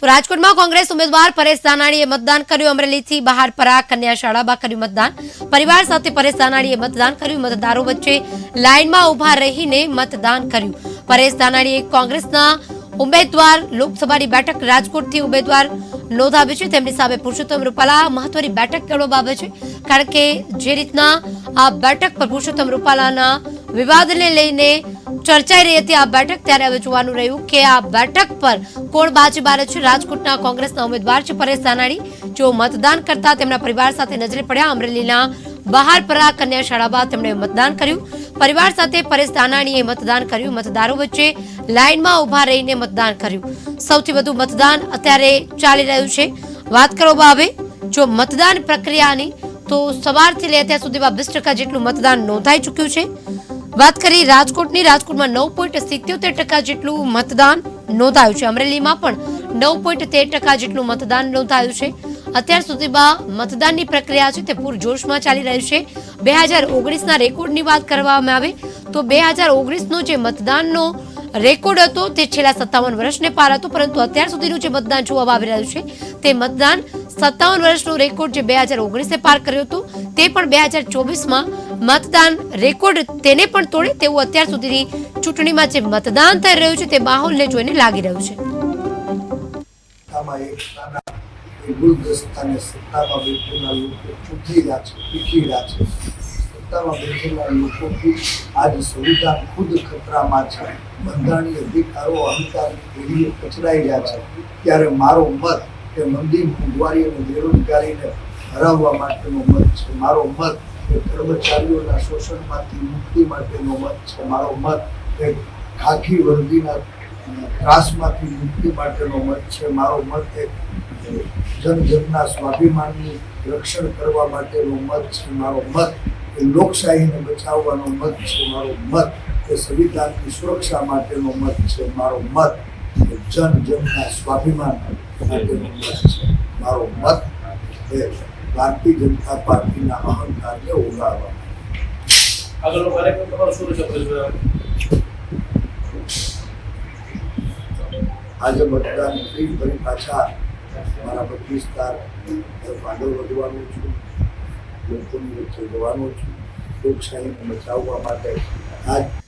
તો રાજકોટમાં કોંગ્રેસ ઉમેદવાર પરેશ ધાનાણીએ મતદાન કર્યું. અમરેલીથી બહાર પરા કન્યા શાળામાં કર્યું મતદાન. પરિવાર સાથે પરેશ ધાનાણીએ મતદાન કર્યું. મતદારો વચ્ચે લાઇનમાં ઊભા રહીને મતદાન કર્યું. પરેશ ધાનાણીએ કોંગ્રેસના ઉમેદવાર લોકસભાની બેઠક રાજકોટથી ઉમેદવાર નોંધાવી છે. તેમની સામે પુરુષોત્તમ રૂપાલા મહત્વની બેઠક કરવામાં આવે છે. કારણ કે જે રીતના આ બેઠક પર પુરુષોત્તમ રૂપાલાના વિવાદને લઈને ચર્ચાઈ રહી હતી આ બેઠક, ત્યારે હવે જોવાનું રહ્યું કે આ બેઠક પર કોણ બાજી બારે છે. રાજકોટના કોંગ્રેસના ઉમેદવાર છે પરેશ સાનાણી જો મતદાન કરતા તેમના પરિવાર સાથે નજરે પડ્યા. અમરેલીના બહારપરા કન્યા શાળામાં તેમણે મતદાન કર્યું. પરિવાર સાથે પરેશ દાનાણીએ મતદાન કર્યું. મતદારો વચ્ચે લાઇનમાં ઊભા રહીને મતદાન કર્યું. સૌથી વધુ મતદાન અત્યારે ચાલી રહ્યું છે. વાત કરવામાં આવે જો મતદાન પ્રક્રિયાની, તો સવારથી લઈ અત્યાર સુધીમાં વીસ ટકા જેટલું મતદાન નોંધાઈ ચૂક્યું છે. વાત કરી રાજકોટની. રાજકોટમાં નવ પોઈન્ટ સિત્યોતેર ટકા જેટલું મતદાન નોંધાયું છે. અમરેલીમાં પણ નવ પોઈન્ટ તેર ટકા જેટલું મતદાન નોંધાયું છે. અત્યાર સુધીમાં મતદાનની પ્રક્રિયા છે તે પૂરજોશમાં ચાલી રહ્યું છે. બે હજાર ઓગણીસના રેકોર્ડની વાત કરવામાં આવે તો બે હજાર ઓગણીસનો જે મતદાનનો રેકોર્ડ હતો તે છેલ્લા સત્તાવન વર્ષને પાર હતો. પરંતુ અત્યાર સુધીનું જે મતદાન જોવામાં આવી રહ્યું છે તે મતદાન સત્તાવન વર્ષનો રેકોર્ડ જે બે હજાર ઓગણીસે પાર કર્યો હતો, તે પણ બે હજાર ચોવીસમાં મતદાન રેકોર્ડ તેને પણ તોડે તેવું અત્યાર સુધીની ચૂંટણીમાં જે મતદાન થઈ રહ્યું છે તે માહોલને જોઈને લાગી રહ્યું છે. છે. ત્યારે મારો મત એ મંદી મોંઘવારી અને બેરોજગારીને હરાવવા માટેનો મત છે. મારો મત એ કર્મચારીઓના શોષણમાંથી મુક્તિ માટેનો મત છે. મારો મત એ ખાખી વર્દીના ત્રાસમાંથી મુક્તિ માટેનો મત છે. મારો મત એ જનજનના સ્વાભિમાનનું રક્ષણ કરવા માટેનો મત છે. મારો મત એ લોકશાહીને બચાવવાનો મત છે. મારો મત એ સંવિધાનની સુરક્ષા માટેનો મત છે. મારો મત જન જનના સ્વાભિમાન મારો મત એ ભારતીય જનતા પાર્ટીના અહંકારને ઉગાડવા. આગળનો કાર્યક્રમ તમારો શું આજે મતદાન કરી ફરી પાછા મારા મત વિસ્તાર તરફ આગળ વધવાનું છું લોકોની વચ્ચે જવાનું છું લોકશાહીને બચાવવા માટે આજ